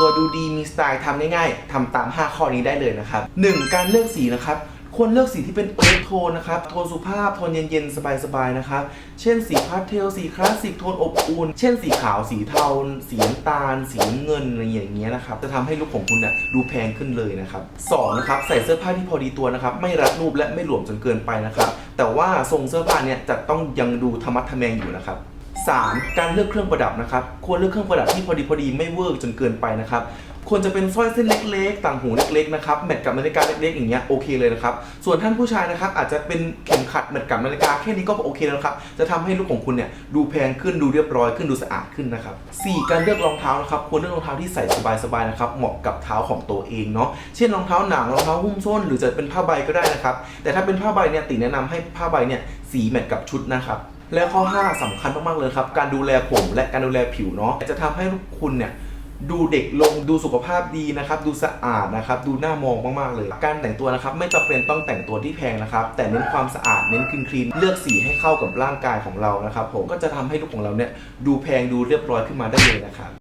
ตัวดูดีมีสไตล์ทำง่ายๆทำตาม 5 ข้อนี้ได้เลยนะครับ 1. การเลือกสีนะครับควรเลือกสีที่เป็นเอิร์ธโทนนะครับ โทนสุภาพ โทนเย็นๆ สบายๆ นะครับ เช่นสีพาสเทล สีคลาสสิก โทนอบอุ่น เช่นสีขาว สีเทา สีน้ำตาล สีเงินอะไรอย่างเงี้ยนะครับ จะทำให้ลุคของคุณเนี่ยดูแพงขึ้นเลยนะครับสองนะครับ ใส่เสื้อผ้าที่พอดีตัวนะครับ ไม่รัดรูปและไม่หลวมจนเกินไปนะครับ แต่ว่าทรงเสื้อผ้าเนี่ยจะต้องยังดูธรรมัดทะแมงอยู่นะครับ 3. การเลือกเครื่องประดับนะครับ ควรเลือกเครื่องประดับที่พอดีพอดีไม่เวอร์จนเกินไปนะครับ ควรจะเป็นสร้อยเส้นเล็กๆ ต่างหูเล็กๆนะครับ แมทกับนาฬิกาเล็กๆอย่างเงี้ยโอเคเลยนะครับ ส่วนท่านผู้ชายนะครับอาจจะเป็นเข็มขัดแมทกับนาฬิกาแค่นี้ก็โอเคแล้วครับ จะทำให้ลุคของคุณเนี่ยดูแพงขึ้นดูเรียบร้อยขึ้นดูสะอาดขึ้นนะครับ 4. การเลือกรองเท้านะครับ ควรเลือกรองเท้าที่ใส่สบายๆนะครับ เหมาะกับเท้าของตัวเองเนาะ เช่นรองเท้าหนังรองเท้าหุ้มส้น หรือจะเป็นผ้าใบก็ได้นะครับ แต่ถ้าเป็นผ้าใบเนี่ยติแนะนำให้ผ้าใบเนี่ยสีแมทกับชุดนะครับ และข้อ 5สำคัญมาก ๆ เลยครับ การดูแลผมและการดูแลผิวเนาะจะทำให้คุณเนี่ยดูเด็กลงดูสุขภาพดีนะครับ ดูสะอาดนะครับ ดูน่ามองมาก ๆ เลย การแต่งตัวนะครับ ไม่จำเป็นต้องแต่งตัวที่แพงนะครับ แต่เน้นความสะอาดเน้นคลีนคลีนเลือกสีให้เข้ากับร่างกายของเรานะครับ ผมก็จะทำให้ลุคของเราเนี่ยดูแพงดูเรียบร้อยขึ้นมาได้เลยนะครับ